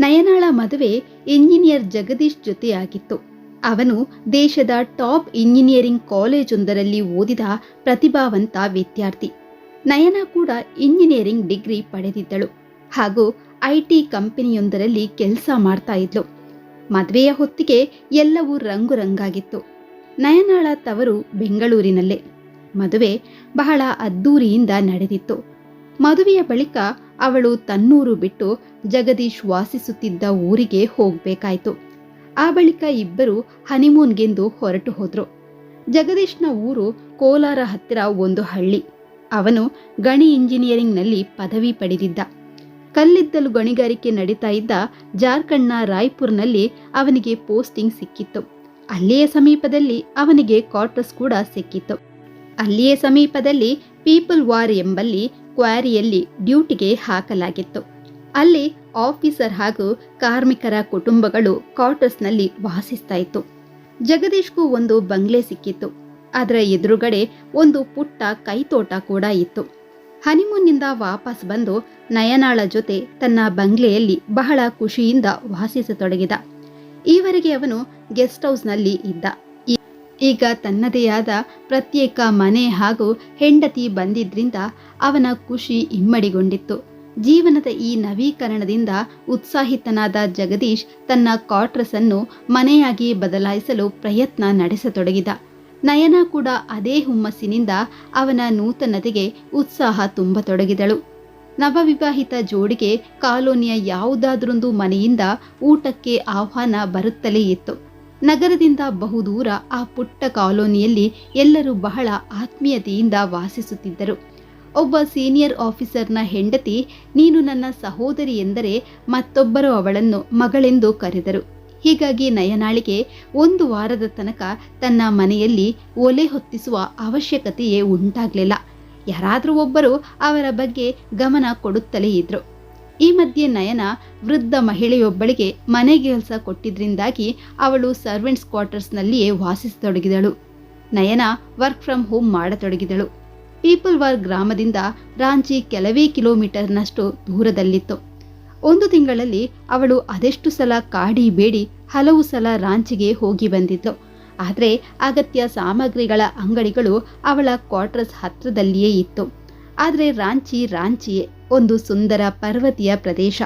ನಯನಾಳ ಮದುವೆ ಇಂಜಿನಿಯರ್ ಜಗದೀಶ್ ಜೊತೆಯಾಗಿತ್ತು. ಅವನು ದೇಶದ ಟಾಪ್ ಇಂಜಿನಿಯರಿಂಗ್ ಕಾಲೇಜೊಂದರಲ್ಲಿ ಓದಿದ ಪ್ರತಿಭಾವಂತ ವಿದ್ಯಾರ್ಥಿ. ನಯನ ಕೂಡ ಇಂಜಿನಿಯರಿಂಗ್ ಡಿಗ್ರಿ ಪಡೆದಿದ್ದಳು. ಹಾಗೂ ಐಟಿ ಕಂಪನಿಯೊಂದರಲ್ಲಿ ಕೆಲಸ ಮಾಡ್ತಾ ಇದ್ಲು. ಮದುವೆಯ ಹೊತ್ತಿಗೆ ಎಲ್ಲವೂ ರಂಗು ರಂಗಾಗಿತ್ತು ನಯನಾಳ ತವರು ಬೆಂಗಳೂರಿನಲ್ಲೇ. ಮದುವೆ ಬಹಳ ಅದ್ದೂರಿಯಿಂದ ನಡೆದಿತ್ತು. ಮದುವೆಯ ಬಳಿಕ ಅವಳು ತನ್ನೂರು ಬಿಟ್ಟು ಜಗದೀಶ್ ವಾಸಿಸುತ್ತಿದ್ದ ಊರಿಗೆ ಹೋಗಬೇಕಾಯಿತು. ಆ ಬಳಿಕ ಇಬ್ಬರು ಹನಿಮೂನ್ಗೆಂದು ಹೊರಟು ಹೋದ್ರು. ಜಗದೀಶ್ನ ಊರು ಕೋಲಾರ ಹತ್ತಿರ ಒಂದು ಹಳ್ಳಿ. ಅವನು ಗಣಿ ಇಂಜಿನಿಯರಿಂಗ್ನಲ್ಲಿ ಪದವಿ ಪಡೆದಿದ್ದ. ಕಲ್ಲಿದ್ದಲು ಗಣಿಗಾರಿಕೆ ನಡೀತಾ ಇದ್ದ ಜಾರ್ಖಂಡ್ನ ರಾಯ್ಪುರ್ನಲ್ಲಿ ಅವನಿಗೆ ಪೋಸ್ಟಿಂಗ್ ಸಿಕ್ಕಿತ್ತು. ಅಲ್ಲಿಯೇ ಸಮೀಪದಲ್ಲಿ ಅವನಿಗೆ ಕ್ವಾರ್ಟರ್ಸ್ ಕೂಡ ಸಿಕ್ಕಿತ್ತು. ಅಲ್ಲಿಯೇ ಸಮೀಪದಲ್ಲಿ ಪೀಪಲ್ ವಾರ್ ಎಂಬಲ್ಲಿ ಕ್ವಾರಿಯಲ್ಲಿ ಡ್ಯೂಟಿಗೆ ಹಾಕಲಾಗಿತ್ತು. ಅಲ್ಲಿ ಆಫೀಸರ್ ಹಾಗೂ ಕಾರ್ಮಿಕರ ಕುಟುಂಬಗಳು ಕ್ವಾರ್ಟರ್ಸ್ನಲ್ಲಿ ವಾಸಿಸ್ತಾ ಇತ್ತು. ಜಗದೀಶ್ಗೂ ಒಂದು ಬಂಗ್ಲೆ ಸಿಕ್ಕಿತ್ತು. ಅದರ ಎದುರುಗಡೆ ಒಂದು ಪುಟ್ಟ ಕೈತೋಟ ಕೂಡ ಇತ್ತು. ಹನಿಮೂನ್ನಿಂದ ವಾಪಸ್ ಬಂದು ನಯನಾಳ ಜೊತೆ ತನ್ನ ಬಂಗ್ಲೆಯಲ್ಲಿ ಬಹಳ ಖುಷಿಯಿಂದ ವಾಸಿಸತೊಡಗಿದ. ಈವರೆಗೆ ಅವನು ಗೆಸ್ಟ್ ಹೌಸ್ನಲ್ಲಿ ಇದ್ದ. ಈಗ ತನ್ನದೇ ಆದ ಪ್ರತ್ಯೇಕ ಮನೆ ಹಾಗೂ ಹೆಂಡತಿ ಬಂದಿದ್ರಿಂದ ಅವನ ಖುಷಿ ಇಮ್ಮಡಿಗೊಂಡಿತ್ತು. ಜೀವನದ ಈ ನವೀಕರಣದಿಂದ ಉತ್ಸಾಹಿತನಾದ ಜಗದೀಶ್ ತನ್ನ ಕ್ವಾರ್ಟರ್ಸ್ ಅನ್ನು ಮನೆಯಾಗಿ ಬದಲಾಯಿಸಲು ಪ್ರಯತ್ನ ನಡೆಸತೊಡಗಿದ. ನಯನ ಕೂಡ ಅದೇ ಹುಮ್ಮಸ್ಸಿನಿಂದ ಅವನ ನೂತನತೆಗೆ ಉತ್ಸಾಹ ತುಂಬತೊಡಗಿದಳು. ನವವಿವಾಹಿತ ಜೋಡಿಗೆ ಕಾಲೋನಿಯ ಯಾವುದಾದ್ರೊಂದು ಮನೆಯಿಂದ ಊಟಕ್ಕೆ ಆಹ್ವಾನ ಬರುತ್ತಲೇ ಇತ್ತು. ನಗರದಿಂದ ಬಹುದೂರ ಆ ಪುಟ್ಟ ಕಾಲೋನಿಯಲ್ಲಿ ಎಲ್ಲರೂ ಬಹಳ ಆತ್ಮೀಯತೆಯಿಂದ ವಾಸಿಸುತ್ತಿದ್ದರು. ಒಬ್ಬ ಸೀನಿಯರ್ ಆಫೀಸರ್ನ ಹೆಂಡತಿ, ನೀನು ನನ್ನ ಸಹೋದರಿ ಎಂದರೆ ಮತ್ತೊಬ್ಬರು ಅವಳನ್ನು ಮಗಳೆಂದು ಕರೆದರು. ಹೀಗಾಗಿ ನಯನಾಳಿಗೆ ಒಂದು ವಾರದ ತನಕ ತನ್ನ ಮನೆಯಲ್ಲಿ ಒಲೆ ಹೊತ್ತಿಸುವ ಅವಶ್ಯಕತೆಯೇ ಉಂಟಾಗಲಿಲ್ಲ. ಯಾರಾದರೂ ಒಬ್ಬರು ಅವರ ಬಗ್ಗೆ ಗಮನ ಕೊಡುತ್ತಲೇ ಇದ್ರು. ಈ ಮಧ್ಯೆ ನಯನ ವೃದ್ಧ ಮಹಿಳೆಯೊಬ್ಬಳಿಗೆ ಮನೆ ಕೆಲಸ ಕೊಟ್ಟಿದ್ರಿಂದಾಗಿ ಅವಳು ಸರ್ವೆಂಟ್ಸ್ ಕ್ವಾರ್ಟರ್ಸ್ನಲ್ಲಿಯೇ ವಾಸಿಸತೊಡಗಿದಳು. ನಯನ ವರ್ಕ್ ಫ್ರಮ್ ಹೋಮ್ ಮಾಡತೊಡಗಿದಳು. ಪೀಪಲ್ ವಾರ್ ಗ್ರಾಮದಿಂದ ರಾಂಚಿ ಕೆಲವೇ ಕಿಲೋಮೀಟರ್ನಷ್ಟು ದೂರದಲ್ಲಿತ್ತು. ಒಂದು ತಿಂಗಳಲ್ಲಿ ಅವಳು ಅದೆಷ್ಟು ಸಲ ಕಾಡಿ ಬೇಡಿ ಹಲವು ಸಲ ರಾಂಚಿಗೆ ಹೋಗಿ ಬಂದಿದ್ಲು. ಆದರೆ ಅಗತ್ಯ ಸಾಮಗ್ರಿಗಳ ಅಂಗಡಿಗಳು ಅವಳ ಕ್ವಾರ್ಟರ್ಸ್ ಹತ್ತಿರದಲ್ಲಿಯೇ ಇತ್ತು. ಆದರೆ ರಾಂಚಿ ರಾಂಚಿಯೇ ಒಂದು ಸುಂದರ ಪರ್ವತೀಯ ಪ್ರದೇಶ.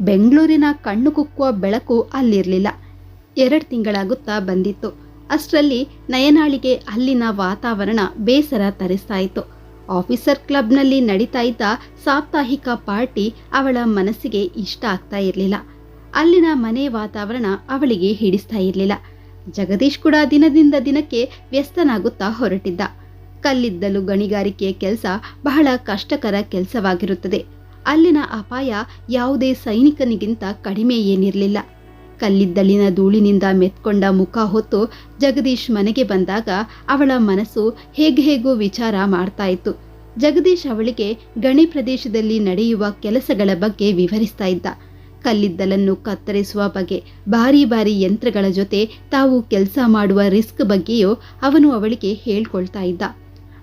ಬೆಂಗಳೂರಿನ ಕಣ್ಣು ಕುಕ್ಕುವ ಬೆಳಕು ಅಲ್ಲಿರಲಿಲ್ಲ. ಎರಡು ತಿಂಗಳಾಗುತ್ತಾ ಬಂದಿತ್ತು. ಅಷ್ಟರಲ್ಲಿ ನಯನಾಳಿಗೆ ಅಲ್ಲಿನ ವಾತಾವರಣ ಬೇಸರ ತರಿಸ್ತಾ ಇತ್ತು. ಆಫೀಸರ್ ಕ್ಲಬ್ನಲ್ಲಿ ನಡೀತಾ ಇದ್ದ ಸಾಪ್ತಾಹಿಕ ಪಾರ್ಟಿ ಅವಳ ಮನಸ್ಸಿಗೆ ಇಷ್ಟ ಆಗ್ತಾ ಇರಲಿಲ್ಲ. ಅಲ್ಲಿನ ಮನೆ ವಾತಾವರಣ ಅವಳಿಗೆ ಹಿಡಿಸ್ತಾ ಇರಲಿಲ್ಲ. ಜಗದೀಶ್ ಕೂಡ ದಿನದಿಂದ ದಿನಕ್ಕೆ ವ್ಯಸ್ತನಾಗುತ್ತಾ ಹೊರಟಿದ್ದ. ಕಲ್ಲಿದ್ದಲು ಗಣಿಗಾರಿಕೆಯ ಕೆಲಸ ಬಹಳ ಕಷ್ಟಕರ ಕೆಲಸವಾಗಿರುತ್ತದೆ. ಅಲ್ಲಿನ ಅಪಾಯ ಯಾವುದೇ ಸೈನಿಕನಿಗಿಂತ ಕಡಿಮೆ ಏನಿರಲಿಲ್ಲ. ಕಲ್ಲಿದ್ದಲಿನ ಧೂಳಿನಿಂದ ಮೆತ್ಕೊಂಡ ಮುಖ ಹೊತ್ತು ಜಗದೀಶ್ ಮನೆಗೆ ಬಂದಾಗ ಅವಳ ಮನಸ್ಸು ಹೇಗೆ ಹೇಗೋ ವಿಚಾರ ಮಾಡ್ತಾ ಇತ್ತು. ಜಗದೀಶ್ ಅವಳಿಗೆ ಗಣಿ ಪ್ರದೇಶದಲ್ಲಿ ನಡೆಯುವ ಕೆಲಸಗಳ ಬಗ್ಗೆ ವಿವರಿಸ್ತಾ ಇದ್ದ. ಕಲ್ಲಿದ್ದಲನ್ನು ಕತ್ತರಿಸುವ ಬಗ್ಗೆ, ಭಾರಿ ಭಾರಿ ಯಂತ್ರಗಳ ಜೊತೆ ತಾವು ಕೆಲಸ ಮಾಡುವ ರಿಸ್ಕ್ ಬಗ್ಗೆಯೂ ಅವನು ಅವಳಿಗೆ ಹೇಳ್ಕೊಳ್ತಾ ಇದ್ದ.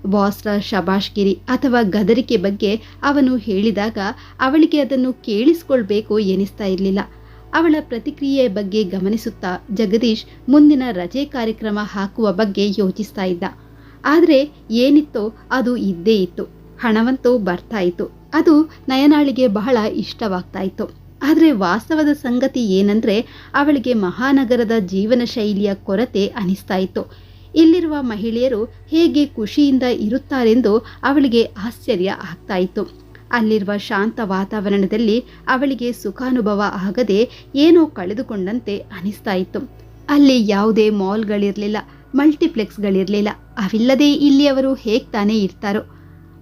ಬಾಸ್ರ ಶಬಾಷ್ಗಿರಿ ಅಥವಾ ಗದರಿಕೆ ಬಗ್ಗೆ ಅವನು ಹೇಳಿದಾಗ ಅವಳಿಗೆ ಅದನ್ನು ಕೇಳಿಸ್ಕೊಳ್ಬೇಕು ಎನಿಸ್ತಾ ಇರಲಿಲ್ಲ. ಅವಳ ಪ್ರತಿಕ್ರಿಯೆ ಬಗ್ಗೆ ಗಮನಿಸುತ್ತಾ ಜಗದೀಶ್ ಮುಂದಿನ ರಜೆ ಕಾರ್ಯಕ್ರಮ ಹಾಕುವ ಬಗ್ಗೆ ಯೋಚಿಸ್ತಾ ಇದ್ದ. ಆದರೆ ಏನಿತ್ತೋ ಅದು ಇದ್ದೇ ಇತ್ತು. ಹಣವಂತೂ ಬರ್ತಾ ಇತ್ತು. ಅದು ನಯನಾಳಿಗೆ ಬಹಳ ಇಷ್ಟವಾಗ್ತಾ ಇತ್ತು. ಆದರೆ ವಾಸ್ತವದ ಸಂಗತಿ ಏನಂದರೆ ಅವಳಿಗೆ ಮಹಾನಗರದ ಜೀವನ ಶೈಲಿಯ ಕೊರತೆ ಅನಿಸ್ತಾ ಇತ್ತು. ಇಲ್ಲಿರುವ ಮಹಿಳೆಯರು ಹೇಗೆ ಖುಷಿಯಿಂದ ಇರುತ್ತಾರೆಂದು ಅವಳಿಗೆ ಆಶ್ಚರ್ಯ ಆಗ್ತಾ ಇತ್ತು. ಅಲ್ಲಿರುವ ಶಾಂತ ವಾತಾವರಣದಲ್ಲಿ ಅವಳಿಗೆ ಸುಖಾನುಭವ ಆಗದೆ ಏನೋ ಕಳೆದುಕೊಂಡಂತೆ ಅನಿಸ್ತಾ ಇತ್ತು. ಅಲ್ಲಿ ಯಾವುದೇ ಮಾಲ್ಗಳಿರಲಿಲ್ಲ, ಮಲ್ಟಿಪ್ಲೆಕ್ಸ್ಗಳಿರಲಿಲ್ಲ. ಅವಿಲ್ಲದೆ ಇಲ್ಲಿ ಅವರು ಹೇಗೆ ತಾನೇ ಇರ್ತಾರೋ.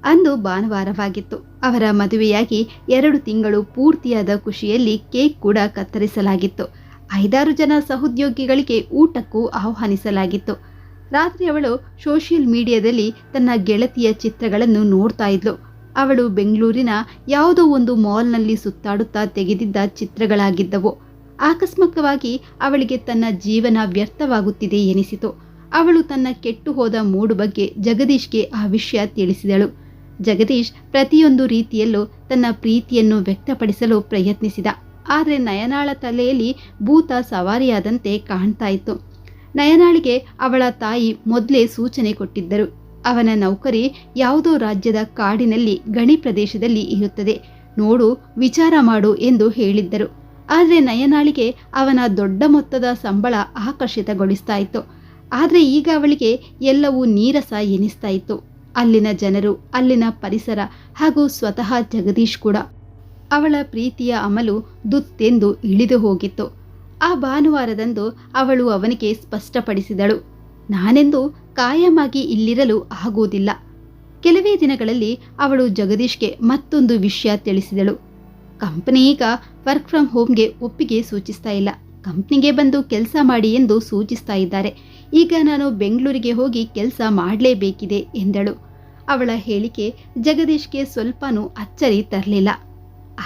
ಅಂದು ಭಾನುವಾರವಾಗಿತ್ತು. ಅವರ ಮದುವೆಯಾಗಿ ಎರಡು ತಿಂಗಳು ಪೂರ್ತಿಯಾದ ಖುಷಿಯಲ್ಲಿ ಕೇಕ್ ಕೂಡ ಕತ್ತರಿಸಲಾಗಿತ್ತು. ಐದಾರು ಜನ ಸಹೋದ್ಯೋಗಿಗಳಿಗೆ ಊಟಕ್ಕೂ ಆಹ್ವಾನಿಸಲಾಗಿತ್ತು. ರಾತ್ರಿ ಅವಳು ಸೋಷಿಯಲ್ ಮೀಡಿಯಾದಲ್ಲಿ ತನ್ನ ಗೆಳತಿಯ ಚಿತ್ರಗಳನ್ನು ನೋಡ್ತಾ ಇದ್ಲು. ಅವಳು ಬೆಂಗಳೂರಿನ ಯಾವುದೋ ಒಂದು ಮಾಲ್ನಲ್ಲಿ ಸುತ್ತಾಡುತ್ತಾ ತೆಗೆದಿದ್ದ ಚಿತ್ರಗಳಾಗಿದ್ದವು. ಆಕಸ್ಮಿಕವಾಗಿ ಅವಳಿಗೆ ತನ್ನ ಜೀವನ ವ್ಯರ್ಥವಾಗುತ್ತಿದೆ ಎನಿಸಿತು. ಅವಳು ತನ್ನ ಕೆಟ್ಟು ಹೋದ ಮೂಡು ಬಗ್ಗೆ ಜಗದೀಶ್ಗೆ ಆ ವಿಷಯ ತಿಳಿಸಿದಳು. ಜಗದೀಶ್ ಪ್ರತಿಯೊಂದು ರೀತಿಯಲ್ಲೂ ತನ್ನ ಪ್ರೀತಿಯನ್ನು ವ್ಯಕ್ತಪಡಿಸಲು ಪ್ರಯತ್ನಿಸಿದ. ಆದರೆ ನಯನಾಳ ತಲೆಯಲ್ಲಿ ಭೂತ ಸವಾರಿಯಾದಂತೆ ಕಾಣ್ತಾ ಇತ್ತು. ನಯನಾಳಿಗೆ ಅವಳ ತಾಯಿ ಮೊದಲೇ ಸೂಚನೆ ಕೊಟ್ಟಿದ್ದರು. ಅವನ ನೌಕರಿ ಯಾವುದೋ ರಾಜ್ಯದ ಕಾಡಿನಲ್ಲಿ ಗಣಿ ಪ್ರದೇಶದಲ್ಲಿ ಇರುತ್ತದೆ. ನೋಡು, ವಿಚಾರ ಮಾಡು ಎಂದು ಹೇಳಿದ್ದರು. ಆದರೆ ನಯನಾಳಿಗೆ ಅವನ ದೊಡ್ಡ ಮೊತ್ತದ ಸಂಬಳ ಆಕರ್ಷಿತಗೊಳಿಸ್ತಾ ಇತ್ತು ಆದರೆ ಈಗ ಅವಳಿಗೆ ಎಲ್ಲವೂ ನೀರಸ ಎನಿಸ್ತಾ ಇತ್ತು ಅಲ್ಲಿನ ಜನರು, ಅಲ್ಲಿನ ಪರಿಸರ ಹಾಗೂ ಸ್ವತಃ ಜಗದೀಶ್ ಕೂಡ. ಅವಳ ಪ್ರೀತಿಯ ಅಮಲು ದುತ್ತೆಂದು ಇಳಿದು ಹೋಗಿತ್ತು. ಆ ಭಾನುವಾರದಂದು ಅವಳು ಅವನಿಗೆ ಸ್ಪಷ್ಟಪಡಿಸಿದಳು. ನಾನೆಂದು ಕಾಯಮಾಗಿ ಇಲ್ಲಿರಲು ಆಗುವುದಿಲ್ಲ. ಕೆಲವೇ ದಿನಗಳಲ್ಲಿ ಅವಳು ಜಗದೀಶ್ಗೆ ಮತ್ತೊಂದು ವಿಷಯ ತಿಳಿಸಿದಳು. ಕಂಪನಿ ಈಗ ವರ್ಕ್ ಫ್ರಮ್ ಹೋಮ್ಗೆ ಒಪ್ಪಿಗೆ ಸೂಚಿಸ್ತಾ ಇಲ್ಲ. ಕಂಪ್ನಿಗೆ ಬಂದು ಕೆಲಸ ಮಾಡಿ ಎಂದು ಸೂಚಿಸ್ತಾ ಇದ್ದಾರೆ. ಈಗ ನಾನು ಬೆಂಗಳೂರಿಗೆ ಹೋಗಿ ಕೆಲಸ ಮಾಡಲೇಬೇಕಿದೆ ಎಂದಳು. ಅವಳ ಹೇಳಿಕೆ ಜಗದೀಶ್ಗೆ ಸ್ವಲ್ಪನೂ ಅಚ್ಚರಿ ತರಲಿಲ್ಲ.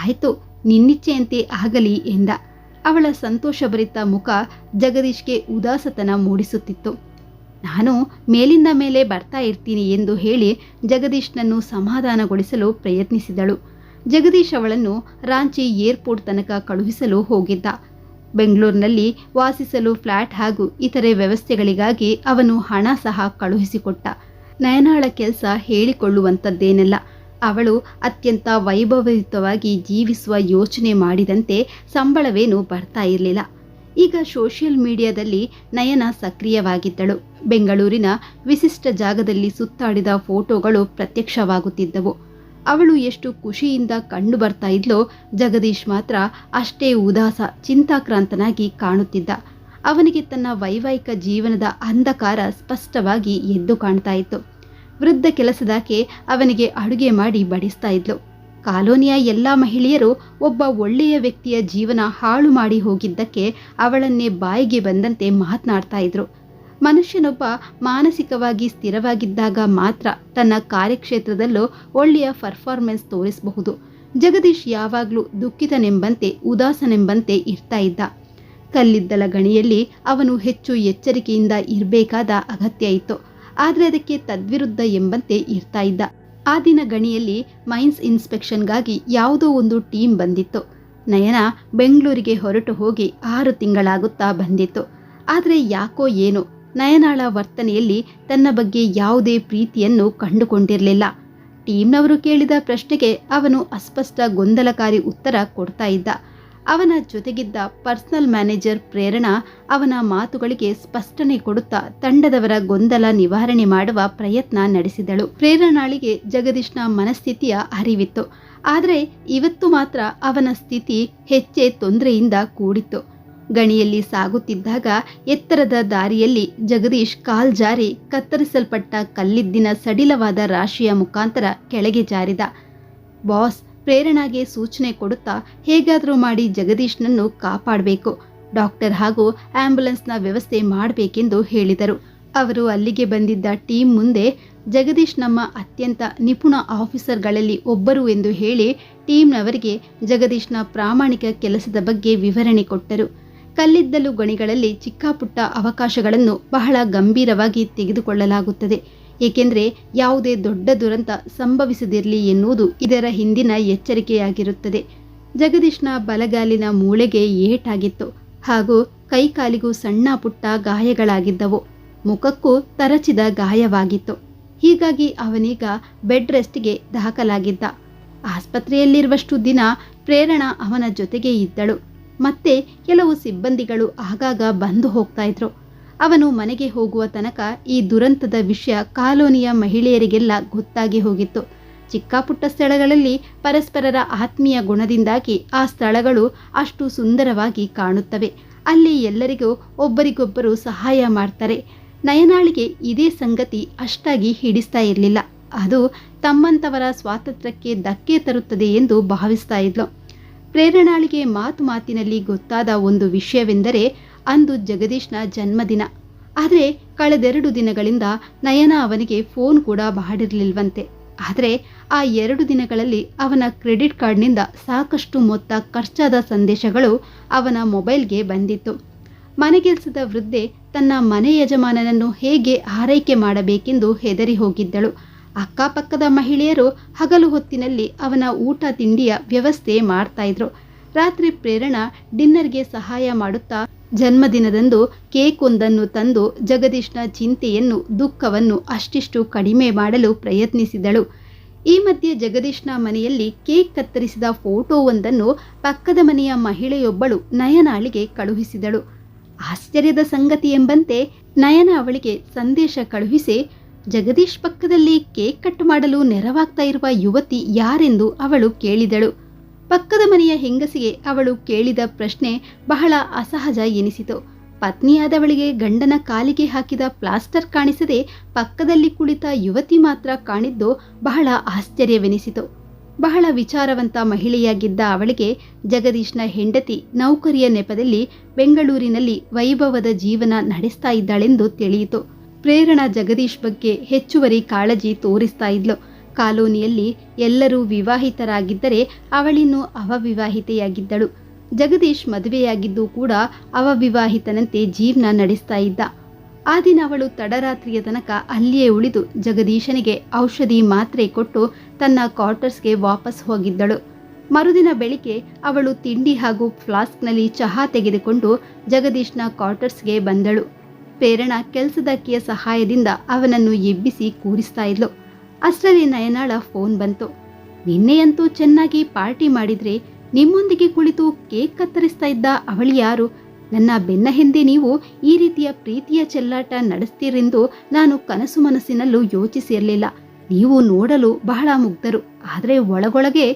ಆಯಿತು, ನಿನ್ನಿಚ್ಛೆಯಂತೆ ಆಗಲಿ ಎಂದ. ಅವಳ ಸಂತೋಷಭರಿತ ಮುಖ ಜಗದೀಶ್ಗೆ ಉದಾಸತನ ಮೂಡಿಸುತ್ತಿತ್ತು. ನಾನು ಮೇಲಿಂದ ಮೇಲೆ ಬರ್ತಾ ಇರ್ತೀನಿ ಎಂದು ಹೇಳಿ ಜಗದೀಶ್ನನ್ನು ಸಮಾಧಾನಗೊಳಿಸಲು ಪ್ರಯತ್ನಿಸಿದಳು. ಜಗದೀಶ್ ಅವಳನ್ನು ರಾಂಚಿ ಏರ್ಪೋರ್ಟ್ ತನಕ ಕಳುಹಿಸಲು ಹೋಗಿದ್ದ. ಬೆಂಗಳೂರಿನಲ್ಲಿ ವಾಸಿಸಲು ಫ್ಲ್ಯಾಟ್ ಹಾಗೂ ಇತರೆ ವ್ಯವಸ್ಥೆಗಳಿಗಾಗಿ ಅವನು ಹಣ ಸಹ ಕಳುಹಿಸಿಕೊಟ್ಟ. ನಯನಾಳ ಕೆಲಸ ಹೇಳಿಕೊಳ್ಳುವಂಥದ್ದೇನಲ್ಲ ಅವಳು ಅತ್ಯಂತ ವೈಭವಯುತವಾಗಿ ಜೀವಿಸುವ ಯೋಚನೆ ಮಾಡಿದಂತೆ ಸಂಬಳವೇನೂ ಬರ್ತಾ ಇರಲಿಲ್ಲ. ಈಗ ಸೋಷಿಯಲ್ ಮೀಡಿಯಾದಲ್ಲಿ ನಯನ ಸಕ್ರಿಯವಾಗಿದ್ದಳು. ಬೆಂಗಳೂರಿನ ವಿಶಿಷ್ಟ ಜಾಗದಲ್ಲಿ ಸುತ್ತಾಡಿದ ಫೋಟೋಗಳು ಪ್ರತ್ಯಕ್ಷವಾಗುತ್ತಿದ್ದವು. ಅವಳು ಎಷ್ಟು ಖುಷಿಯಿಂದ ಕಂಡು ಬರ್ತಾ ಇದ್ಲೋ, ಜಗದೀಶ್ ಮಾತ್ರ ಅಷ್ಟೇ ಉದಾಸ, ಚಿಂತಾಕ್ರಾಂತನಾಗಿ ಕಾಣುತ್ತಿದ್ದ. ಅವನಿಗೆ ತನ್ನ ವೈವಾಹಿಕ ಜೀವನದ ಅಂಧಕಾರ ಸ್ಪಷ್ಟವಾಗಿ ಎದ್ದು ಕಾಣ್ತಾ ಇತ್ತು. ವೃದ್ಧ ಕೆಲಸದಾಕೆ ಅವನಿಗೆ ಅಡುಗೆ ಮಾಡಿ ಬಡಿಸ್ತಾ ಇದ್ಲು. ಕಾಲೋನಿಯ ಎಲ್ಲ ಮಹಿಳೆಯರು ಒಬ್ಬ ಒಳ್ಳೆಯ ವ್ಯಕ್ತಿಯ ಜೀವನ ಹಾಳು ಮಾಡಿ ಹೋಗಿದ್ದಕ್ಕೆ ಅವಳನ್ನೇ ಬಾಯಿಗೆ ಬಂದಂತೆ ಮಾತನಾಡ್ತಾ ಇದ್ರು. ಮನುಷ್ಯನೊಬ್ಬ ಮಾನಸಿಕವಾಗಿ ಸ್ಥಿರವಾಗಿದ್ದಾಗ ಮಾತ್ರ ತನ್ನ ಕಾರ್ಯಕ್ಷೇತ್ರದಲ್ಲೂ ಒಳ್ಳೆಯ ಪರ್ಫಾರ್ಮೆನ್ಸ್ ತೋರಿಸಬಹುದು. ಜಗದೀಶ್ ಯಾವಾಗಲೂ ದುಃಖಿತನೆಂಬಂತೆ, ಉದಾಸನೆಂಬಂತೆ ಇರ್ತಾ ಇದ್ದ. ಕಲ್ಲಿದ್ದಲ ಗಣಿಯಲ್ಲಿ ಅವನು ಹೆಚ್ಚು ಎಚ್ಚರಿಕೆಯಿಂದ ಇರಬೇಕಾದ ಅಗತ್ಯ ಇತ್ತು. ಆದರೆ ಅದಕ್ಕೆ ತದ್ವಿರುದ್ಧ ಎಂಬಂತೆ ಇರ್ತಾ ಇದ್ದ. ಆ ದಿನ ಗಣಿಯಲ್ಲಿ ಮೈನ್ಸ್ ಇನ್ಸ್ಪೆಕ್ಷನ್ಗಾಗಿ ಯಾವುದೋ ಒಂದು ಟೀಮ್ ಬಂದಿತ್ತು. ನಯನ ಬೆಂಗಳೂರಿಗೆ ಹೊರಟು ಹೋಗಿ ಆರು ತಿಂಗಳಾಗುತ್ತಾ ಬಂದಿತ್ತು. ಆದರೆ ಯಾಕೋ ಏನು, ನಯನಾಳ ವರ್ತನೆಯಲ್ಲಿ ತನ್ನ ಬಗ್ಗೆ ಯಾವುದೇ ಪ್ರೀತಿಯನ್ನು ಕಂಡುಕೊಂಡಿರಲಿಲ್ಲ. ಟೀಮ್ನವರು ಕೇಳಿದ ಪ್ರಶ್ನೆಗೆ ಅವನು ಅಸ್ಪಷ್ಟ ಗೊಂದಲಕಾರಿ ಉತ್ತರ ಕೊಡ್ತಾ ಇದ್ದ. ಅವನ ಜೊತೆಗಿದ್ದ ಪರ್ಸನಲ್ ಮ್ಯಾನೇಜರ್ ಪ್ರೇರಣಾ ಅವನ ಮಾತುಗಳಿಗೆ ಸ್ಪಷ್ಟನೆ ಕೊಡುತ್ತಾ ತಂಡದವರ ಗೊಂದಲ ನಿವಾರಣೆ ಮಾಡುವ ಪ್ರಯತ್ನ ನಡೆಸಿದಳು. ಪ್ರೇರಣಾಳಿಗೆ ಜಗದೀಶ್ನ ಮನಸ್ಥಿತಿಯ ಅರಿವಿತ್ತು. ಆದರೆ ಇವತ್ತು ಮಾತ್ರ ಅವನ ಸ್ಥಿತಿ ಹೆಚ್ಚೆ ತೊಂದರೆಯಿಂದ ಕೂಡಿತ್ತು. ಗಣಿಯಲ್ಲಿ ಸಾಗುತ್ತಿದ್ದಾಗ ಎತ್ತರದ ದಾರಿಯಲ್ಲಿ ಜಗದೀಶ್ ಕಾಲ್ ಜಾರಿ ಕತ್ತರಿಸಲ್ಪಟ್ಟ ಕಲ್ಲಿದ್ದಿನ ಸಡಿಲವಾದ ರಾಶಿಯ ಮುಖಾಂತರ ಕೆಳಗೆ ಜಾರಿದ. ಬಾಸ್ ಪ್ರೇರಣಾಗೆ ಸೂಚನೆ ಕೊಡುತ್ತಾ ಹೇಗಾದರೂ ಮಾಡಿ ಜಗದೀಶ್ನನ್ನು ಕಾಪಾಡಬೇಕು. ಡಾಕ್ಟರ್ ಹಾಗೂ ಆಂಬ್ಯುಲೆನ್ಸ್ನ ವ್ಯವಸ್ಥೆ ಮಾಡಬೇಕೆಂದು ಹೇಳಿದರು. ಅವರು ಅಲ್ಲಿಗೆ ಬಂದಿದ್ದ ಟೀಮ್ ಮುಂದೆ ಜಗದೀಶ್ ನಮ್ಮ ಅತ್ಯಂತ ನಿಪುಣ ಆಫೀಸರ್ಗಳಲ್ಲಿ ಒಬ್ಬರು ಎಂದು ಹೇಳಿ ಟೀಮ್ನವರಿಗೆ ಜಗದೀಶ್ನ ಪ್ರಾಮಾಣಿಕ ಕೆಲಸದ ಬಗ್ಗೆ ವಿವರಣೆ ಕೊಟ್ಟರು. ಕಲ್ಲಿದ್ದಲು ಗಣಿಗಳಲ್ಲಿ ಚಿಕ್ಕಪುಟ್ಟ ಅವಕಾಶಗಳನ್ನು ಬಹಳ ಗಂಭೀರವಾಗಿ ತೆಗೆದುಕೊಳ್ಳಲಾಗುತ್ತದೆ. ಏಕೆಂದರೆ ಯಾವುದೇ ದೊಡ್ಡ ದುರಂತ ಸಂಭವಿಸದಿರಲಿ ಎನ್ನುವುದು ಇದರ ಹಿಂದಿನ ಎಚ್ಚರಿಕೆಯಾಗಿರುತ್ತದೆ. ಜಗದೀಶ್ನ ಬಲಗಾಲಿನ ಮೂಳೆಗೆ ಏಟಾಗಿತ್ತು. ಹಾಗೂ ಕೈಕಾಲಿಗೂ ಸಣ್ಣ ಪುಟ್ಟ ಗಾಯಗಳಾಗಿದ್ದವು. ಮುಖಕ್ಕೂ ತರಚಿದ ಗಾಯವಾಗಿತ್ತು. ಹೀಗಾಗಿ ಅವನೀಗ ಬೆಡ್ ರೆಸ್ಟ್ಗೆ ದಾಖಲಾಗಿದ್ದ. ಆಸ್ಪತ್ರೆಯಲ್ಲಿರುವಷ್ಟು ದಿನ ಪ್ರೇರಣಾ ಅವನ ಜೊತೆಗೆ ಇದ್ದಳು. ಮತ್ತೆ ಕೆಲವು ಸಿಬ್ಬಂದಿಗಳು ಆಗಾಗ ಬಂದು ಹೋಗ್ತಾ ಇದ್ರು. ಅವನು ಮನೆಗೆ ಹೋಗುವ ತನಕ ಈ ದುರಂತದ ವಿಷಯ ಕಾಲೋನಿಯ ಮಹಿಳೆಯರಿಗೆಲ್ಲ ಗೊತ್ತಾಗಿ ಹೋಗಿತ್ತು. ಚಿಕ್ಕಪುಟ್ಟ ಸ್ಥಳಗಳಲ್ಲಿ ಪರಸ್ಪರರ ಆತ್ಮೀಯ ಗುಣದಿಂದಾಗಿ ಆ ಸ್ಥಳಗಳು ಅಷ್ಟು ಸುಂದರವಾಗಿ ಕಾಣುತ್ತವೆ. ಅಲ್ಲಿ ಎಲ್ಲರಿಗೂ ಒಬ್ಬರಿಗೊಬ್ಬರು ಸಹಾಯ ಮಾಡ್ತಾರೆ. ನಯನಾಳಿಗೆ ಇದೇ ಸಂಗತಿ ಅಷ್ಟಾಗಿ ಹಿಡಿಸ್ತಾ ಇರಲಿಲ್ಲ. ಅದು ತಮ್ಮಂತವರ ಸ್ವಾತಂತ್ರ್ಯಕ್ಕೆ ಧಕ್ಕೆ ತರುತ್ತದೆ ಎಂದು ಭಾವಿಸ್ತಾ ಇದ್ಲು. ಪ್ರೇರಣಾಳಿಗೆ ಮಾತು ಮಾತಿನಲ್ಲಿ ಗೊತ್ತಾದ ಒಂದು ವಿಷಯವೆಂದರೆ ಅಂದು ಜಗದೀಶ್ನ ಜನ್ಮದಿನ. ಆದರೆ ಕಳೆದೆರಡು ದಿನಗಳಿಂದ ನಯನ ಅವನಿಗೆ ಫೋನ್ ಕೂಡ ಮಾಡಿರಲಿಲ್ವಂತೆ. ಆದರೆ ಆ ಎರಡು ದಿನಗಳಲ್ಲಿ ಅವನ ಕ್ರೆಡಿಟ್ ಕಾರ್ಡ್ನಿಂದ ಸಾಕಷ್ಟು ಮೊತ್ತ ಖರ್ಚಾದ ಸಂದೇಶಗಳು ಅವನ ಮೊಬೈಲ್ಗೆ ಬಂದಿತ್ತು. ಮನೆಗೆಲಸದ ವೃದ್ಧೆ ತನ್ನ ಮನೆ ಯಜಮಾನನನ್ನು ಹೇಗೆ ಆರೈಕೆ ಮಾಡಬೇಕೆಂದು ಹೆದರಿ ಹೋಗಿದ್ದಳು. ಅಕ್ಕಪಕ್ಕದ ಮಹಿಳೆಯರು ಹಗಲು ಹೊತ್ತಿನಲ್ಲಿ ಅವನ ಊಟ ತಿಂಡಿಯ ವ್ಯವಸ್ಥೆ ಮಾಡ್ತಾ ಇದ್ರು. ರಾತ್ರಿ ಪ್ರೇರಣಾ ಡಿನ್ನರ್ಗೆ ಸಹಾಯ ಮಾಡುತ್ತಾ ಜನ್ಮದಿನದಂದು ಕೇಕ್ ಒಂದನ್ನು ತಂದು ಜಗದೀಶ್ನ ಚಿಂತೆಯನ್ನು ದುಃಖವನ್ನು ಅಷ್ಟಿಷ್ಟು ಕಡಿಮೆ ಮಾಡಲು ಪ್ರಯತ್ನಿಸಿದಳು. ಈ ಮಧ್ಯೆ ಜಗದೀಶ್ನ ಮನೆಯಲ್ಲಿ ಕೇಕ್ ಕತ್ತರಿಸಿದ ಫೋಟೋವೊಂದನ್ನು ಪಕ್ಕದ ಮನೆಯ ಮಹಿಳೆಯೊಬ್ಬಳು ನಯನಾಳಿಗೆ ಕಳುಹಿಸಿದಳು. ಆಶ್ಚರ್ಯದ ಸಂಗತಿ ಎಂಬಂತೆ ನಯನ ಅವಳಿಗೆ ಸಂದೇಶ ಕಳುಹಿಸಿ, ಜಗದೀಶ್ ಪಕ್ಕದಲ್ಲಿ ಕೇಕ್ ಕಟ್ ಮಾಡಲು ನೆರವಾಗ್ತಾ ಇರುವ ಯುವತಿ ಯಾರೆಂದು ಅವಳು ಕೇಳಿದಳು. ಪಕ್ಕದ ಮನೆಯ ಹೆಂಗಸಿಗೆ ಅವಳು ಕೇಳಿದ ಪ್ರಶ್ನೆ ಬಹಳ ಅಸಹಜ ಎನಿಸಿತು. ಪತ್ನಿಯಾದವಳಿಗೆ ಗಂಡನ ಕಾಲಿಗೆ ಹಾಕಿದ ಪ್ಲಾಸ್ಟರ್ ಕಾಣಿಸದೆ ಪಕ್ಕದಲ್ಲಿ ಕುಳಿತ ಯುವತಿ ಮಾತ್ರ ಕಾಣಿದ್ದು ಬಹಳ ಆಶ್ಚರ್ಯವೆನಿಸಿತು. ಬಹಳ ವಿಚಾರವಂತ ಮಹಿಳೆಯಾಗಿದ್ದ ಅವಳಿಗೆ ಜಗದೀಶ್ನ ಹೆಂಡತಿ ನೌಕರಿಯ ನೆಪದಲ್ಲಿ ಬೆಂಗಳೂರಿನಲ್ಲಿ ವೈಭವದ ಜೀವನ ನಡೆಸ್ತಾ ಇದ್ದಾಳೆಂದು ತಿಳಿಯಿತು. ಪ್ರೇರಣಾ ಜಗದೀಶ್ ಬಗ್ಗೆ ಹೆಚ್ಚುವರಿ ಕಾಳಜಿ ತೋರಿಸ್ತಾ ಇದ್ಲು. ಕಾಲೋನಿಯಲ್ಲಿ ಎಲ್ಲರೂ ವಿವಾಹಿತರಾಗಿದ್ದರೆ ಅವಳಿನ್ನೂ ಅವವಿವಾಹಿತೆಯಾಗಿದ್ದಳು. ಜಗದೀಶ್ ಮದುವೆಯಾಗಿದ್ದು ಕೂಡ ಅವವಿವಾಹಿತನಂತೆ ಜೀವನ ನಡೆಸ್ತಾ ಇದ್ದ. ಆ ದಿನ ಅವಳು ತಡರಾತ್ರಿಯ ತನಕ ಅಲ್ಲಿಯೇ ಉಳಿದು ಜಗದೀಶನಿಗೆ ಔಷಧಿ ಮಾತ್ರೆ ಕೊಟ್ಟು ತನ್ನ ಕ್ವಾರ್ಟರ್ಸ್ಗೆ ವಾಪಸ್ ಹೋಗಿದ್ದಳು. ಮರುದಿನ ಬೆಳಿಗ್ಗೆ ಅವಳು ತಿಂಡಿ ಹಾಗೂ ಫ್ಲಾಸ್ಕ್ನಲ್ಲಿ ಚಹಾ ತೆಗೆದುಕೊಂಡು ಜಗದೀಶ್ನ ಕ್ವಾರ್ಟರ್ಸ್ಗೆ ಬಂದಳು. ಪ್ರೇರಣಾ ಕೆಲಸದಕ್ಕಿಯ ಸಹಾಯದಿಂದ ಅವನನ್ನು ಎಬ್ಬಿಸಿ ಕೂರಿಸ್ತಾ ಇದ್ಲು. ಅಷ್ಟರಲ್ಲಿ ನಯನಾಳ ಫೋನ್ ಬಂತು. ನಿನ್ನೆಯಂತೂ ಚೆನ್ನಾಗಿ ಪಾರ್ಟಿ ಮಾಡಿದ್ರೆ ನಿಮ್ಮೊಂದಿಗೆ ಕುಳಿತು ಕೇಕ್ ಕತ್ತರಿಸ್ತಾ ಇದ್ದ ಅವಳು ಯಾರು? ನನ್ನ ಬೆನ್ನ ಹಿಂದೆ ನೀವು ಈ ರೀತಿಯ ಪ್ರೀತಿಯ ಚೆಲ್ಲಾಟ ನಡೆಸ್ತೀರೆಂದು ನಾನು ಕನಸು ಮನಸ್ಸಿನಲ್ಲೂ ಯೋಚಿಸಿರಲಿಲ್ಲ. ನೀವು ನೋಡಲು ಬಹಳ ಮುಗ್ಧರು. ಆದರೆ ಒಳಗೊಳಗೆ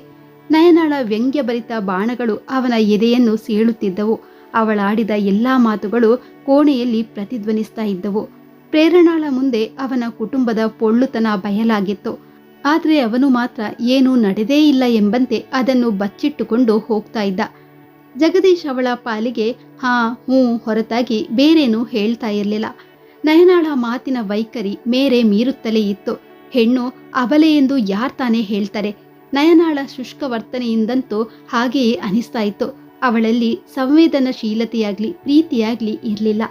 ನಯನಾಳ ವ್ಯಂಗ್ಯಭರಿತ ಬಾಣಗಳು ಅವನ ಎದೆಯನ್ನು ಸೀಳುತ್ತಿದ್ದವು. ಅವಳಾಡಿದ ಎಲ್ಲಾ ಮಾತುಗಳು ಕೋಣೆಯಲ್ಲಿ ಪ್ರತಿಧ್ವನಿಸ್ತಾ ಇದ್ದವು. ಪ್ರೇರಣಾಳ ಮುಂದೆ ಅವನ ಕುಟುಂಬದ ಪೊಳ್ಳುತನ ಬಯಲಾಗಿತ್ತು. ಆದರೆ ಅವನು ಮಾತ್ರ ಏನೂ ನಡೆದೇ ಇಲ್ಲ ಎಂಬಂತೆ ಅದನ್ನು ಬಚ್ಚಿಟ್ಟುಕೊಂಡು ಹೋಗ್ತಾ ಇದ್ದ. ಜಗದೀಶ್ ಅವಳ ಪಾಲಿಗೆ, ಹಾ, ಹ್ಞೂ ಹೊರತಾಗಿ ಬೇರೇನೂ ಹೇಳ್ತಾ ಇರಲಿಲ್ಲ. ನಯನಾಳ ಮಾತಿನ ವೈಖರಿ ಮೇರೆ ಮೀರುತ್ತಲೇ ಇತ್ತು. ಹೆಣ್ಣು ಅಬಲೆ ಎಂದು ಯಾರ್ ತಾನೇ ಹೇಳ್ತಾರೆ? ನಯನಾಳ ಶುಷ್ಕ ವರ್ತನೆಯಿಂದಂತೂ ಹಾಗೆಯೇ ಅನಿಸ್ತಾ ಇತ್ತು. ಅವಳಲ್ಲಿ ಸಂವೇದನಶೀಲತೆಯಾಗ್ಲಿ, ಪ್ರೀತಿಯಾಗ್ಲಿ ಇರಲಿಲ್ಲ.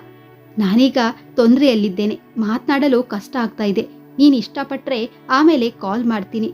ನಾನೀಗ ತೊಂದರೆಯಲ್ಲಿದ್ದೇನೆ. ಮಾತನಾಡಲು ಕಷ್ಟ ಆಗ್ತಾ ಇದೆ. ನೀನು ಇಷ್ಟಪಟ್ಟರೆ ಆಮೇಲೆ ಕಾಲ್ ಮಾಡ್ತೀನಿ.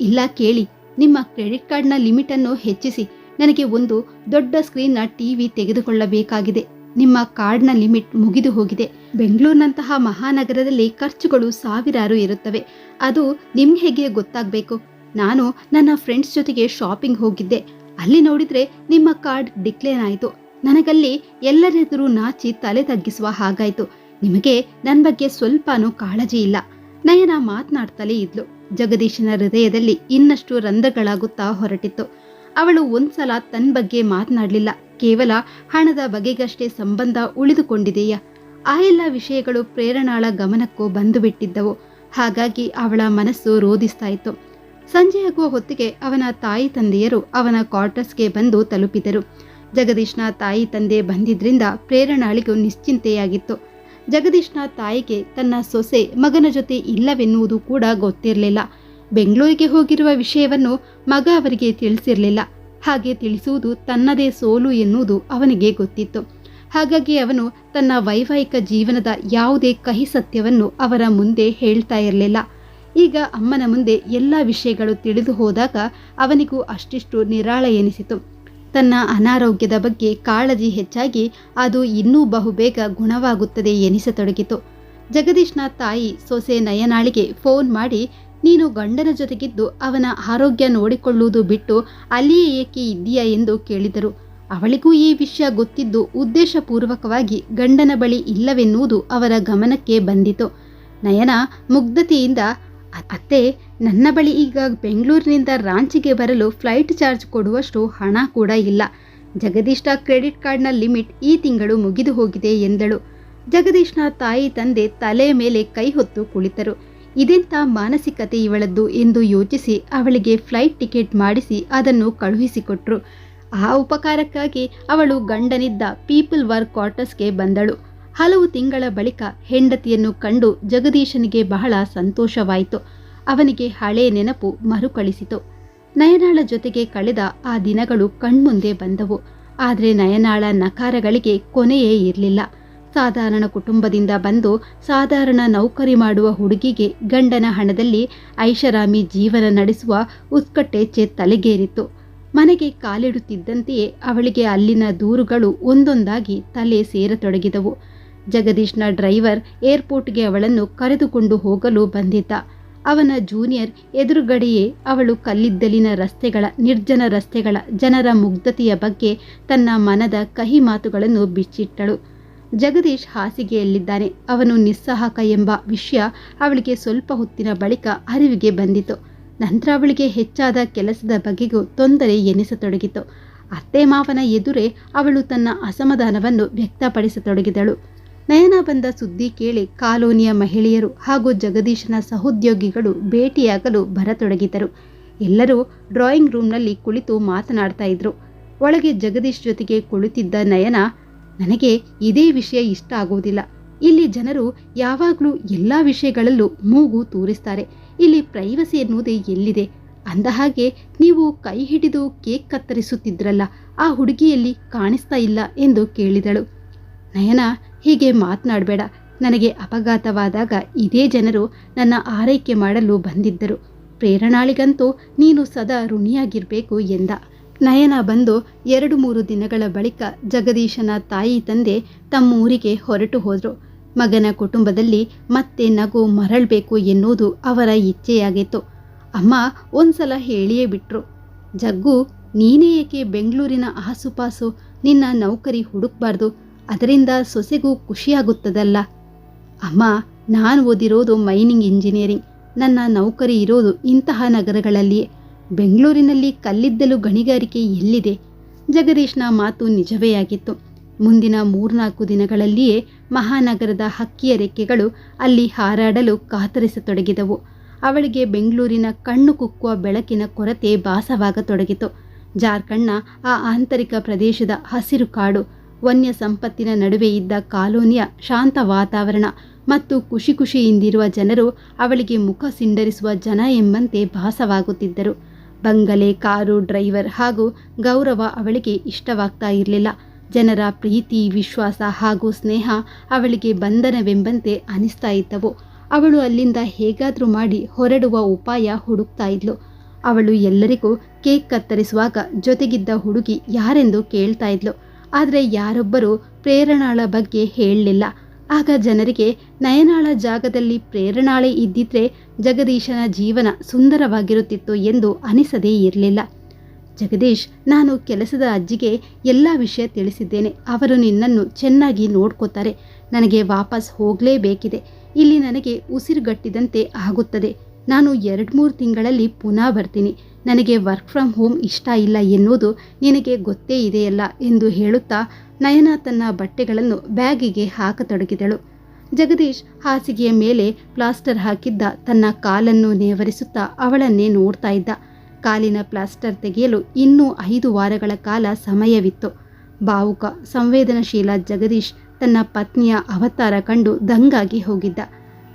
ಇಲ್ಲ ಕೇಳಿ, ನಿಮ್ಮ ಕ್ರೆಡಿಟ್ ಕಾರ್ಡ್ನ ಲಿಮಿಟನ್ನು ಹೆಚ್ಚಿಸಿ. ನನಗೆ ಒಂದು ದೊಡ್ಡ ಸ್ಕ್ರೀನ್ನ ಟಿ ವಿ ತೆಗೆದುಕೊಳ್ಳಬೇಕಾಗಿದೆ. ನಿಮ್ಮ ಕಾರ್ಡ್ನ ಲಿಮಿಟ್ ಮುಗಿದು ಹೋಗಿದೆ. ಬೆಂಗಳೂರಿನಂತಹ ಮಹಾನಗರದಲ್ಲಿ ಖರ್ಚುಗಳು ಸಾವಿರಾರು ಇರುತ್ತವೆ. ಅದು ನಿಮ್ಗೆ ಹೇಗೆ ಗೊತ್ತಾಗಬೇಕು? ನಾನು ನನ್ನ ಫ್ರೆಂಡ್ಸ್ ಜೊತೆಗೆ ಶಾಪಿಂಗ್ ಹೋಗಿದ್ದೆ. ಅಲ್ಲಿ ನೋಡಿದ್ರೆ ನಿಮ್ಮ ಕಾರ್ಡ್ ಡಿಕ್ಲೇರ್ ಆಯಿತು. ನನಗಲ್ಲಿ ಎಲ್ಲರೆದುರು ನಾಚಿ ತಲೆ ತಗ್ಗಿಸುವ ಹಾಗಾಯ್ತು. ನಿಮಗೆ ನನ್ನ ಬಗ್ಗೆ ಸ್ವಲ್ಪನೂ ಕಾಳಜಿ ಇಲ್ಲ. ನಯನ ಮಾತನಾಡ್ತಲೇ ಇದ್ಲು. ಜಗದೀಶನ ಹೃದಯದಲ್ಲಿ ಇನ್ನಷ್ಟು ರಂಧ್ರಗಳಾಗುತ್ತಾ ಹೊರಟಿತ್ತು. ಅವಳು ಒಂದ್ಸಲ ತನ್ನ ಬಗ್ಗೆ ಮಾತನಾಡಲಿಲ್ಲ. ಕೇವಲ ಹಣದ ಬಗೆಗಷ್ಟೇ ಸಂಬಂಧ ಉಳಿದುಕೊಂಡಿದೆಯಾ? ಆ ಎಲ್ಲ ವಿಷಯಗಳು ಪ್ರೇರಣಾಳ ಗಮನಕ್ಕೂ ಬಂದು ಬಿಟ್ಟಿದ್ದವು ಹಾಗಾಗಿ ಅವಳ ಮನಸ್ಸು ರೋಧಿಸ್ತಾ ಇತ್ತು. ಸಂಜೆಯಾಗುವ ಹೊತ್ತಿಗೆ ಅವನ ತಾಯಿ ತಂದೆಯರು ಅವನ ಕ್ವಾರ್ಟರ್ಸ್ಗೆ ಬಂದು ತಲುಪಿದರು. ಜಗದೀಶ್ನ ತಾಯಿ ತಂದೆ ಬಂದಿದ್ದರಿಂದ ಪ್ರೇರಣಾಳಿಗೂ ನಿಶ್ಚಿಂತೆಯಾಗಿತ್ತು. ಜಗದೀಶ್ನ ತಾಯಿಗೆ ತನ್ನ ಸೊಸೆ, ಮಗನ ಜೊತೆ ಇಲ್ಲವೆನ್ನುವುದು ಕೂಡ ಗೊತ್ತಿರಲಿಲ್ಲ. ಬೆಂಗಳೂರಿಗೆ ಹೋಗಿರುವ ವಿಷಯವನ್ನು ಮಗ ಅವರಿಗೆ ತಿಳಿಸಿರಲಿಲ್ಲ. ಹಾಗೆ ತಿಳಿಸುವುದು ತನ್ನದೇ ಸೋಲು ಎನ್ನುವುದು ಅವನಿಗೆ ಗೊತ್ತಿತ್ತು. ಹಾಗಾಗಿ ಅವನು ತನ್ನ ವೈವಾಹಿಕ ಜೀವನದ ಯಾವುದೇ ಕಹಿ ಸತ್ಯವನ್ನು ಅವರ ಮುಂದೆ ಹೇಳ್ತಾ ಇರಲಿಲ್ಲ. ಈಗ ಅಮ್ಮನ ಮುಂದೆ ಎಲ್ಲ ವಿಷಯಗಳು ತಿಳಿದು ಹೋದಾಗ ಅವನಿಗೂ ಅಷ್ಟಿಷ್ಟು ನಿರಾಳ ಎನಿಸಿತು. ತನ್ನ ಅನಾರೋಗ್ಯದ ಬಗ್ಗೆ ಕಾಳಜಿ ಹೆಚ್ಚಾಗಿ ಅದು ಇನ್ನೂ ಬಹುಬೇಗ ಗುಣವಾಗುತ್ತದೆ ಎನಿಸತೊಡಗಿತು. ಜಗದೀಶ್ನ ತಾಯಿ ಸೊಸೆ ನಯನಾಳಿಗೆ ಫೋನ್ ಮಾಡಿ, ನೀನು ಗಂಡನ ಜೊತೆಗಿದ್ದು ಅವನ ಆರೋಗ್ಯ ನೋಡಿಕೊಳ್ಳುವುದು ಬಿಟ್ಟು ಅಲ್ಲಿಯೇ ಏಕೆ ಇದ್ದೀಯಾ? ಎಂದು ಕೇಳಿದರು. ಅವಳಿಗೂ ಈ ವಿಷಯ ಗೊತ್ತಿದ್ದು ಉದ್ದೇಶಪೂರ್ವಕವಾಗಿ ಗಂಡನ ಬಳಿ ಇಲ್ಲವೆನ್ನುವುದು ಅವರ ಗಮನಕ್ಕೆ ಬಂದಿತು. ನಯನ ಮುಗ್ಧತೆಯಿಂದ "ಅ- ಅತ್ತೆ, ನನ್ನ ಬಳಿ ಈಗ ಬೆಂಗಳೂರಿನಿಂದ ರಾಂಚಿಗೆ ಬರಲು ಫ್ಲೈಟ್ ಚಾರ್ಜ್ ಕೊಡುವಷ್ಟು ಹಣ ಕೂಡ ಇಲ್ಲ. ಜಗದೀಶ್ನ ಕ್ರೆಡಿಟ್ ಕಾರ್ಡ್ನ ಲಿಮಿಟ್ ಈ ತಿಂಗಳು ಮುಗಿದು ಹೋಗಿದೆ ಎಂದಳು. ಜಗದೀಶ್ನ ತಾಯಿ ತಂದೆ ತಲೆ ಮೇಲೆ ಕೈ ಹೊತ್ತು ಕುಳಿತರು. ಇದೆಂಥ ಮಾನಸಿಕತೆ ಇವಳದ್ದು ಎಂದು ಯೋಚಿಸಿ ಅವಳಿಗೆ ಫ್ಲೈಟ್ ಟಿಕೆಟ್ ಮಾಡಿಸಿ ಅದನ್ನು ಕಳುಹಿಸಿಕೊಟ್ರು. ಆ ಉಪಕಾರಕ್ಕಾಗಿ ಅವಳು ಗಂಡನಿದ್ದ ಪೀಪಲ್ ವರ್ಕ್ ಕ್ವಾರ್ಟರ್ಸ್ಗೆ ಬಂದಳು. ಹಲವು ತಿಂಗಳ ಬಳಿಕ ಹೆಂಡತಿಯನ್ನು ಕಂಡು ಜಗದೀಶನಿಗೆ ಬಹಳ ಸಂತೋಷವಾಯಿತು. ಅವನಿಗೆ ಹಳೆ ನೆನಪು ಮರುಕಳಿಸಿತು. ನಯನಾಳ ಜೊತೆಗೆ ಕಳೆದ ಆ ದಿನಗಳು ಕಣ್ಮುಂದೆ ಬಂದವು. ಆದರೆ ನಯನಾಳ ನಕಾರಗಳಿಗೆ ಕೊನೆಯೇ ಇರಲಿಲ್ಲ. ಸಾಧಾರಣ ಕುಟುಂಬದಿಂದ ಬಂದು ಸಾಧಾರಣ ನೌಕರಿ ಮಾಡುವ ಹುಡುಗಿಗೆ ಗಂಡನ ಹಣದಲ್ಲಿ ಐಷಾರಾಮಿ ಜೀವನ ನಡೆಸುವ ಉತ್ಕಟ್ಟೆ ಚೆ ತಲೆಗೇರಿತ್ತು. ಮನೆಗೆ ಕಾಲಿಡುತ್ತಿದ್ದಂತೆಯೇ ಅವಳಿಗೆ ಅಲ್ಲಿನ ದೂರುಗಳು ಒಂದೊಂದಾಗಿ ತಲೆ ಸೇರತೊಡಗಿದವು. ಜಗದೀಶ್ನ ಡ್ರೈವರ್ ಏರ್ಪೋರ್ಟ್ಗೆ ಅವಳನ್ನು ಕರೆದುಕೊಂಡು ಹೋಗಲು ಬಂದಿದ್ದ. ಅವನ ಜೂನಿಯರ್ ಎದುರುಗಡೆಯೇ ಅವಳು ಕಲ್ಲಿದ್ದಲಿನ ರಸ್ತೆಗಳ, ನಿರ್ಜನ ರಸ್ತೆಗಳ ಜನರ ಮುಗ್ಧತೆಯ ಬಗ್ಗೆ ತನ್ನ ಮನದ ಕಹಿ ಮಾತುಗಳನ್ನು ಬಿಚ್ಚಿಟ್ಟಳು. ಜಗದೀಶ್ ಹಾಸಿಗೆಯಲ್ಲಿದ್ದಾನೆ. ಅವನು ನಿಸ್ಸಹಕ ಎಂಬ ವಿಷಯ ಅವಳಿಗೆ ಸ್ವಲ್ಪ ಹೊತ್ತಿನ ಬಳಿಕ ಅರಿವಿಗೆ ಬಂದಿತು. ನಂತರ ಅವಳಿಗೆ ಹೆಚ್ಚಾದ ಕೆಲಸದ ಬಗೆಗೂ ತೊಂದರೆ ಎನಿಸತೊಡಗಿತು. ಅತ್ತೆ ಮಾವನ ಎದುರೇ ಅವಳು ತನ್ನ ಅಸಮಾಧಾನವನ್ನು ವ್ಯಕ್ತಪಡಿಸತೊಡಗಿದಳು. ನಯನ ಬಂದ ಸುದ್ದಿ ಕೇಳಿ ಕಾಲೋನಿಯ ಮಹಿಳೆಯರು ಹಾಗೂ ಜಗದೀಶನ ಸಹೋದ್ಯೋಗಿಗಳು ಭೇಟಿಯಾಗಲು ಬರತೊಡಗಿದರು. ಎಲ್ಲರೂ ಡ್ರಾಯಿಂಗ್ ರೂಮ್ನಲ್ಲಿ ಕುಳಿತು ಮಾತನಾಡ್ತಾ ಇದ್ರು. ಒಳಗೆ ಜಗದೀಶ್ ಜೊತೆಗೆ ಕುಳಿತಿದ್ದ ನಯನ, ನನಗೆ ಇದೇ ವಿಷಯ ಇಷ್ಟ ಆಗುವುದಿಲ್ಲ ಇಲ್ಲಿ ಜನರು ಯಾವಾಗಲೂ ಎಲ್ಲ ವಿಷಯಗಳಲ್ಲೂ ಮೂಗು ತೂರಿಸ್ತಾರೆ. ಇಲ್ಲಿ ಪ್ರೈವಸಿ ಎನ್ನುವುದೇ ಎಲ್ಲಿದೆ? ಅಂದ ಹಾಗೆ ನೀವು ಕೈ ಹಿಡಿದು ಕೇಕ್ ಕತ್ತರಿಸುತ್ತಿದ್ರಲ್ಲ, ಆ ಹುಡುಗಿಯಲ್ಲಿ ಕಾಣಿಸ್ತಾ ಇಲ್ಲ ಎಂದು ಕೇಳಿದಳು. ನಯನ ಹೀಗೆ ಮಾತನಾಡಬೇಡ. ನನಗೆ ಅಪಘಾತವಾದಾಗ ಇದೇ ಜನರು ನನ್ನ ಆರೈಕೆ ಮಾಡಲು ಬಂದಿದ್ದರು. ಪ್ರೇರಣಾಳಿಗಂತೂ ನೀನು ಸದಾ ಋಣಿಯಾಗಿರಬೇಕು ಎಂದ. ನಯನ ಬಂದು ಎರಡು ಮೂರು ದಿನಗಳ ಬಳಿಕ ಜಗದೀಶನ ತಾಯಿ ತಂದೆ ತಮ್ಮೂರಿಗೆ ಹೊರಟು ಹೋದರು. ಮಗನ ಕುಟುಂಬದಲ್ಲಿ ಮತ್ತೆ ನಗು ಮರಳಬೇಕು ಎನ್ನುವುದು ಅವರ ಇಚ್ಛೆಯಾಗಿತ್ತು. ಅಮ್ಮ ಒಂದ್ಸಲ ಹೇಳಿಯೇ ಬಿಟ್ರು, ಜಗ್ಗು, ನೀನೇ ಏಕೆ ಬೆಂಗಳೂರಿನ ಆಸುಪಾಸು? ನಿನ್ನ ನೌಕರಿ ಹುಡುಕ್ಬಾರ್ದು. ಅದರಿಂದ ಸೊಸೆಗೂ ಖುಷಿಯಾಗುತ್ತದಲ್ಲ. ಅಮ್ಮ, ನಾನು ಓದಿರೋದು ಮೈನಿಂಗ್ ಇಂಜಿನಿಯರಿಂಗ್. ನನ್ನ ನೌಕರಿ ಇರೋದು ಇಂತಹ ನಗರಗಳಲ್ಲಿಯೇ. ಬೆಂಗಳೂರಿನಲ್ಲಿ ಕಲ್ಲಿದ್ದಲು ಗಣಿಗಾರಿಕೆ ಎಲ್ಲಿದೆ? ಜಗದೀಶ್ನ ಮಾತು ನಿಜವೇ ಆಗಿತ್ತು. ಮುಂದಿನ ಮೂರ್ನಾಲ್ಕು ದಿನಗಳಲ್ಲಿಯೇ ಮಹಾನಗರದ ಹಕ್ಕಿಯ ರೆಕ್ಕೆಗಳು ಅಲ್ಲಿ ಹಾರಾಡಲು ಕಾತರಿಸತೊಡಗಿದವು. ಅವಳಿಗೆ ಬೆಂಗಳೂರಿನ ಕಣ್ಣು ಕುಕ್ಕುವ ಬೆಳಕಿನ ಕೊರತೆ ಭಾಸವಾಗತೊಡಗಿತು. ಜಾರ್ಖಂಡ್ನ ಆ ಆಂತರಿಕ ಪ್ರದೇಶದ ಹಸಿರು ಕಾಡು ವನ್ಯ ಸಂಪತ್ತಿನ ನಡುವೆ ಇದ್ದ ಕಾಲೋನಿಯ ಶಾಂತ ವಾತಾವರಣ ಮತ್ತು ಖುಷಿ ಖುಷಿಯಿಂದಿರುವ ಜನರು ಅವಳಿಗೆ ಮುಖ ಸಿಂಡರಿಸುವ ಜನ ಎಂಬಂತೆ ಭಾಸವಾಗುತ್ತಿದ್ದರು. ಬಂಗಲೆ, ಕಾರು, ಡ್ರೈವರ್ ಹಾಗೂ ಗೌರವ ಅವಳಿಗೆ ಇಷ್ಟವಾಗ್ತಾ ಇರಲಿಲ್ಲ. ಜನರ ಪ್ರೀತಿ, ವಿಶ್ವಾಸ ಹಾಗೂ ಸ್ನೇಹ ಅವಳಿಗೆ ಬಂಧನವೆಂಬಂತೆ ಅನಿಸ್ತಾ ಇದ್ದವು. ಅವಳು ಅಲ್ಲಿಂದ ಹೇಗಾದರೂ ಮಾಡಿ ಹೊರಡುವ ಉಪಾಯ ಹುಡುಕ್ತಾ ಇದ್ಲು. ಅವಳು ಎಲ್ಲರಿಗೂ ಕೇಕ್ ಕತ್ತರಿಸುವಾಗ ಜೊತೆಗಿದ್ದ ಹುಡುಗಿ ಯಾರೆಂದು ಕೇಳ್ತಾ ಇದ್ಲು. ಆದರೆ ಯಾರೊಬ್ಬರೂ ಪ್ರೇರಣಾಳ ಬಗ್ಗೆ ಹೇಳಲಿಲ್ಲ. ಆಗ ಜನರಿಗೆ ನಯನಾಳ ಜಾಗದಲ್ಲಿ ಪ್ರೇರಣಾಳೆ ಇದ್ದಿದ್ರೆ ಜಗದೀಶನ ಜೀವನ ಸುಂದರವಾಗಿರುತ್ತಿತ್ತು ಎಂದು ಅನಿಸದೇ ಇರಲಿಲ್ಲ. ಜಗದೀಶ್, ನಾನು ಕೆಲಸದ ಅಜ್ಜಿಗೆ ಎಲ್ಲ ವಿಷಯ ತಿಳಿಸಿದ್ದೇನೆ. ಅವರು ನಿನ್ನನ್ನು ಚೆನ್ನಾಗಿ ನೋಡ್ಕೋತಾರೆ. ನನಗೆ ವಾಪಸ್ ಹೋಗಲೇಬೇಕಿದೆ. ಇಲ್ಲಿ ನನಗೆ ಉಸಿರುಗಟ್ಟಿದಂತೆ ಆಗುತ್ತದೆ. ನಾನು ಎರಡು ಮೂರು ತಿಂಗಳಲ್ಲಿ ಪುನಃ ಬರ್ತೀನಿ. ನನಗೆ ವರ್ಕ್ ಫ್ರಮ್ ಹೋಮ್ ಇಷ್ಟ ಇಲ್ಲ ಎನ್ನುವುದು ನಿನಗೆ ಗೊತ್ತೇ ಇದೆಯಲ್ಲ ಎಂದು ಹೇಳುತ್ತಾ ನಯನ ತನ್ನ ಬಟ್ಟೆಗಳನ್ನು ಬ್ಯಾಗಿಗೆ ಹಾಕತೊಡಗಿದಳು. ಜಗದೀಶ್ ಹಾಸಿಗೆಯ ಮೇಲೆ ಪ್ಲಾಸ್ಟರ್ ಹಾಕಿದ್ದ ತನ್ನ ಕಾಲನ್ನು ನೇವರಿಸುತ್ತಾ ಅವಳನ್ನೇ ನೋಡ್ತಾ ಇದ್ದ. ಕಾಲಿನ ಪ್ಲಾಸ್ಟರ್ ತೆಗೆಯಲು ಇನ್ನೂ ಐದು ವಾರಗಳ ಕಾಲ ಸಮಯವಿತ್ತು. ಭಾವುಕ ಸಂವೇದನಶೀಲ ಜಗದೀಶ್ ತನ್ನ ಪತ್ನಿಯ ಅವತಾರ ಕಂಡು ದಂಗಾಗಿ ಹೋಗಿದ್ದ.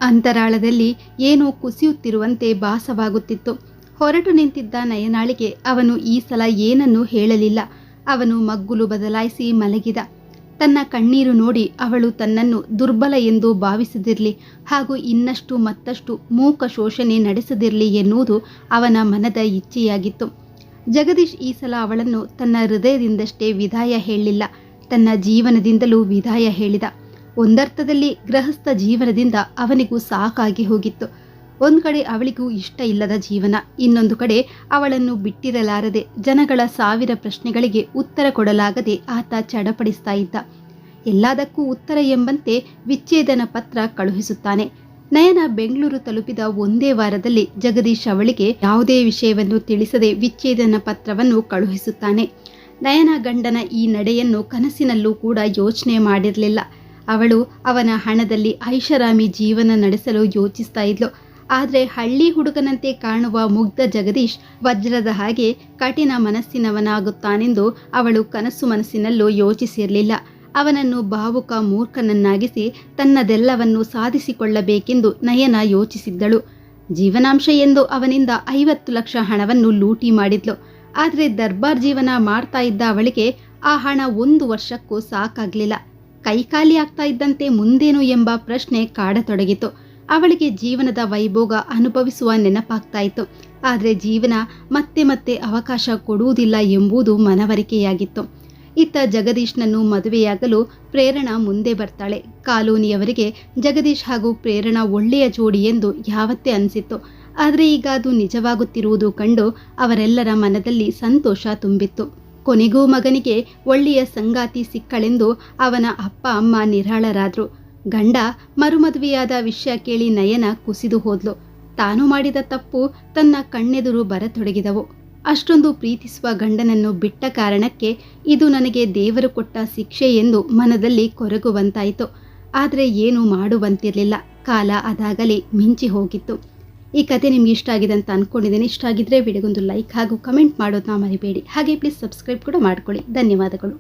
ಅಂತರಾಳದಲ್ಲಿ ಏನೋ ಕುಸಿಯುತ್ತಿರುವಂತೆ ಭಾಸವಾಗುತ್ತಿತ್ತು. ಹೊರಟು ನಿಂತಿದ್ದ ನಯನಾಳಿಗೆ ಅವನು ಈ ಸಲ ಏನನ್ನೂ ಹೇಳಲಿಲ್ಲ. ಅವನು ಮಗ್ಗುಲು ಬದಲಾಯಿಸಿ ಮಲಗಿದ. ತನ್ನ ಕಣ್ಣೀರು ನೋಡಿ ಅವಳು ತನ್ನನ್ನು ದುರ್ಬಲ ಎಂದು ಭಾವಿಸದಿರಲಿ ಹಾಗೂ ಇನ್ನಷ್ಟು ಮತ್ತಷ್ಟು ಮೂಕ ಶೋಷಣೆ ನಡೆಸದಿರಲಿ ಎನ್ನುವುದು ಅವನ ಮನದ ಇಚ್ಛೆಯಾಗಿತ್ತು. ಜಗದೀಶ್ ಈ ಸಲ ಅವಳನ್ನು ತನ್ನ ಹೃದಯದಿಂದಷ್ಟೇ ವಿದಾಯ ಹೇಳಲಿಲ್ಲ. ತನ್ನ ಜೀವನದಿಂದಲೂ ವಿದಾಯ ಹೇಳಿದ. ಒಂದರ್ಥದಲ್ಲಿ ಗೃಹಸ್ಥ ಜೀವನದಿಂದ ಅವನಿಗೂ ಸಾಕಾಗಿ ಹೋಗಿತ್ತು. ಒಂದು ಕಡೆ ಅವಳಿಗೂ ಇಷ್ಟ ಇಲ್ಲದ ಜೀವನ, ಇನ್ನೊಂದು ಕಡೆ ಅವಳನ್ನು ಬಿಟ್ಟಿರಲಾರದೆ ಜನಗಳ ಸಾವಿರ ಪ್ರಶ್ನೆಗಳಿಗೆ ಉತ್ತರ ಕೊಡಲಾಗದೆ ಆತ ಚಡಪಡಿಸ್ತಾ ಇದ್ದ. ಎಲ್ಲದಕ್ಕೂ ಉತ್ತರ ಎಂಬಂತೆ ವಿಚ್ಛೇದನ ಪತ್ರ ಕಳುಹಿಸುತ್ತಾನೆ. ನಯನ ಬೆಂಗಳೂರು ತಲುಪಿದ ಒಂದೇ ವಾರದಲ್ಲಿ ಜಗದೀಶ್ ಅವಳಿಗೆ ಯಾವುದೇ ವಿಷಯವನ್ನು ತಿಳಿಸದೆ ವಿಚ್ಛೇದನ ಪತ್ರವನ್ನು ಕಳುಹಿಸುತ್ತಾನೆ. ನಯನ ಗಂಡನ ಈ ನಡೆಯನ್ನು ಕನಸಿನಲ್ಲೂ ಕೂಡ ಯೋಚನೆ ಮಾಡಿರಲಿಲ್ಲ. ಅವಳು ಅವನ ಹಣದಲ್ಲಿ ಐಷಾರಾಮಿ ಜೀವನ ನಡೆಸಲು ಯೋಚಿಸ್ತಾ ಇದ್ಲು. ಆದರೆ ಹಳ್ಳಿ ಹುಡುಗನಂತೆ ಕಾಣುವ ಮುಗ್ಧ ಜಗದೀಶ್ ವಜ್ರದ ಹಾಗೆ ಕಠಿಣ ಮನಸ್ಸಿನವನಾಗುತ್ತಾನೆಂದು ಅವಳು ಕನಸು ಮನಸ್ಸಿನಲ್ಲೂ ಯೋಚಿಸಿರಲಿಲ್ಲ. ಅವನನ್ನು ಭಾವುಕ ಮೂರ್ಖನನ್ನಾಗಿಸಿ ತನ್ನದೆಲ್ಲವನ್ನು ಸಾಧಿಸಿಕೊಳ್ಳಬೇಕೆಂದು ನಯನ ಯೋಚಿಸಿದ್ದಳು. ಜೀವನಾಂಶ ಎಂದು ಅವನಿಂದ ಐವತ್ತು ಲಕ್ಷ ಹಣವನ್ನು ಲೂಟಿ ಮಾಡಿದ್ಲು. ಆದರೆ ದರ್ಬಾರ್ ಜೀವನ ಮಾಡ್ತಾ ಇದ್ದ ಅವಳಿಗೆ ಆ ಹಣ ಒಂದು ವರ್ಷಕ್ಕೂ ಸಾಕಾಗ್ಲಿಲ್ಲ. ಕೈಖಾಲಿ ಆಗ್ತಾ ಇದ್ದಂತೆ ಮುಂದೇನು ಎಂಬ ಪ್ರಶ್ನೆ ಕಾಡತೊಡಗಿತು. ಅವಳಿಗೆ ಜೀವನದ ವೈಭೋಗ ಅನುಭವಿಸುವ ನೆನಪಾಗ್ತಾ ಇತ್ತು ಆದರೆ ಜೀವನ ಮತ್ತೆ ಮತ್ತೆ ಅವಕಾಶ ಕೊಡುವುದಿಲ್ಲ ಎಂಬುದು ಮನವರಿಕೆಯಾಗಿತ್ತು. ಇತ್ತ ಜಗದೀಶ್ನನ್ನು ಮದುವೆಯಾಗಲು ಪ್ರೇರಣಾ ಮುಂದೆ ಬರ್ತಾಳೆ. ಕಾಲೋನಿಯವರಿಗೆ ಜಗದೀಶ್ ಹಾಗೂ ಪ್ರೇರಣಾ ಒಳ್ಳೆಯ ಜೋಡಿ ಎಂದು ಯಾವತ್ತೇ ಅನಿಸಿತ್ತು. ಆದರೆ ಈಗ ಅದು ನಿಜವಾಗುತ್ತಿರುವುದು ಕಂಡು ಅವರೆಲ್ಲರ ಮನದಲ್ಲಿ ಸಂತೋಷ ತುಂಬಿತ್ತು. ಕೊನೆಗೂ ಮಗನಿಗೆ ಒಳ್ಳೆಯ ಸಂಗಾತಿ ಸಿಕ್ಕಳೆಂದು ಅವನ ಅಪ್ಪ, ಅಮ್ಮ ನಿರಾಳರಾದ್ರು. ಗಂಡ ಮರುಮದುವೆಯಾದ ವಿಷಯ ಕೇಳಿ ನಯನ ಕುಸಿದು ಹೋದ್ಲು. ತಾನು ಮಾಡಿದ ತಪ್ಪು ತನ್ನ ಕಣ್ಣೆದುರು ಬರತೊಡಗಿದವು. ಅಷ್ಟೊಂದು ಪ್ರೀತಿಸುವ ಗಂಡನನ್ನು ಬಿಟ್ಟ ಕಾರಣಕ್ಕೆ ಇದು ನನಗೆ ದೇವರು ಕೊಟ್ಟ ಶಿಕ್ಷೆ ಎಂದು ಮನದಲ್ಲಿ ಕೊರಗುವಂತಾಯಿತು. ಆದರೆ ಏನು ಮಾಡುವಂತಿರಲಿಲ್ಲ. ಕಾಲ ಅದಾಗಲೇ ಮಿಂಚಿ ಹೋಗಿತ್ತು. ಈ ಕತೆ ನಿಮ್ಗೆ ಇಷ್ಟ ಆಗಿದೆ ಅಂತ ಅಂದ್ಕೊಂಡಿದ್ದೀನಿ ಇಷ್ಟ ಆಗಿದ್ರೆ ವಿಡಿಯೋಗೊಂದು ಲೈಕ್ ಹಾಗೂ ಕಮೆಂಟ್ ಮಾಡೋದನ್ನ ಮರಿಬೇಡಿ. ಹಾಗೆ ಪ್ಲೀಸ್ ಸಬ್ಸ್ಕ್ರೈಬ್ ಕೂಡ ಮಾಡ್ಕೊಳ್ಳಿ. ಧನ್ಯವಾದಗಳು.